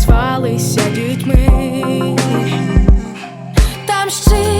звалися дітьми. Там ще